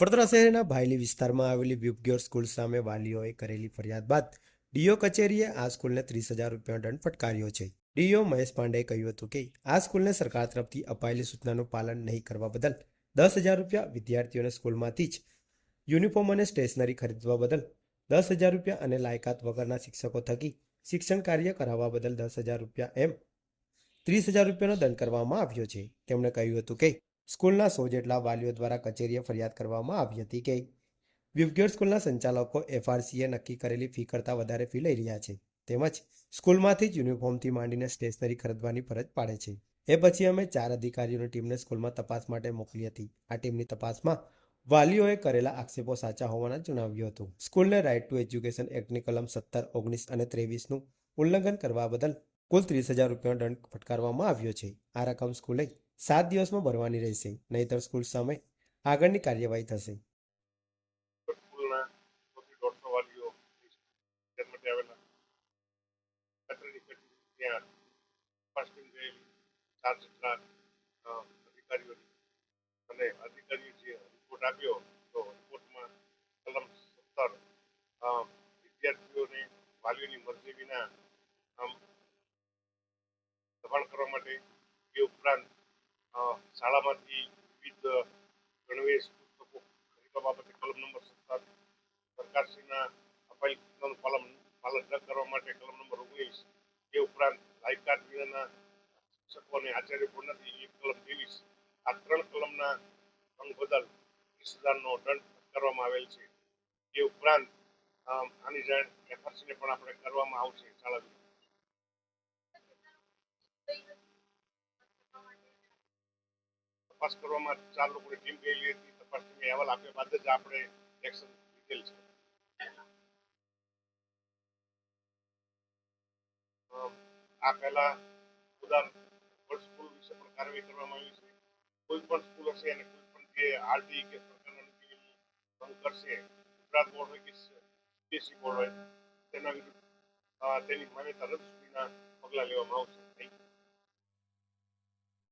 વડોદરા શહેરના ભાયલી વિસ્તારમાં આવેલી વ્યુપગ્યોર સ્કૂલ સામે વાલીઓએ કરેલી ફરિયાદ બાદ ડીઓ કચેરીએ આ સ્કૂલને ત્રીસ હજાર રૂપિયાનો દંડ ફટકાર્યો છે. ડીઓ મહેશ પાંડેએ કહ્યું હતું કે, આ સ્કૂલને સરકાર તરફથી અપાયેલી સૂચનાનું પાલન નહીં કરવા બદલ દસ હજાર રૂપિયા વિદ્યાર્થીઓને સ્કૂલમાંથી જ યુનિફોર્મ અને સ્ટેશનરી ખરીદવા બદલ દસ હજાર રૂપિયા અને લાયકાત વગરના શિક્ષકો થકી શિક્ષણ કાર્ય કરાવવા બદલ દસ હજાર રૂપિયા એમ ત્રીસ હજાર રૂપિયાનો દંડ કરવામાં આવ્યો છે. તેમણે કહ્યું હતું કે સ્કૂલના સો જેટલા વાલીઓ દ્વારા કચેરીએ ફરિયાદ કરવામાં આવી હતી કે વિવગેર સ્કૂલના સંચાલકો એફઆરસીએ નક્કી કરેલી ફી કરતાં વધારે ફી લઈ રહ્યા છે. તેમજ સ્કૂલમાંથી જ યુનિફોર્મથી માંડીને સ્ટેશનરી ખરીદવાની ફરજ પાડે છે. એ પછી અમે ચાર અધિકારીઓની ટીમને સ્કૂલમાં તપાસ માટે મોકલી હતી. આ ટીમની તપાસમાં વાલીઓએ કરેલા આક્ષેપો સાચા હોવાના જણાવ્યું હતું. સ્કૂલને રાઇટ ટુ એજ્યુકેશન એક્ટની કલમ સત્તર, ઓગણીસ અને ત્રેવીસનું ઉલ્લંઘન કરવા બદલ કુલ ત્રીસ હજાર રૂપિયાનો દંડ ફટકારવામાં આવ્યો છે. આ રકમ સ્કૂલે સાત દિવસમાં ભરવાની રહેશે, નહીતર સ્કૂલ સામે આગળની કાર્યવાહી થશે. અને અધિકારીઓ જે રિપોર્ટ આપ્યો તો રિપોર્ટમાં કલમ સત્તર વિદ્યાર્થીઓને વાલીઓની મરજી વિના દબાણ કરવા માટે એ ઉપરાંત શાળામાંથી વિવિધ ગણવેશ પુસ્તકો ખરીદવા બાબતે કલમ નંબર સત્તર સરકારશ્રીના અપાયેલ સૂચનાનું પાલન પાલન ન કરવા માટે કલમ નંબર ઓગણીસ એ ઉપરાંત લાયકાત વિનાના શિક્ષકો અને આચાર્ય પણ નથી એ કલમ ત્રેવીસ આ ત્રણ કલમના ભંગ બદલ ત્રીસ દંડ કરવામાં આવેલ છે એ ઉપરાંત આની જાણ એફઆરસીને પણ આપણે કરવામાં આવશે શાળા વિરુદ્ધ. તપાસ કરવામાં ચાર લોકોની ટીમ ગયેલી હતી. તપાસ ટીમે અહેવાલ આપ્યા બાદ જ આપણે એક્શન લીધેલ છે. આ પહેલા ઉદાહરણ વર્લ્ડ સ્કૂલ વિશે પણ કાર્યવાહી કરવામાં આવી છે. કોઈ પણ સ્કૂલ હશે અને કોઈ પણ જે આરટી કે સરકારના નીતિનું ભંગ કરશે, ગુજરાત બોર્ડ હોય કે સીબીએસઈ બોર્ડ હોય, તેના વિરુદ્ધ તેની માન્યતા રદ સુધીના પગલાં લેવામાં આવશે.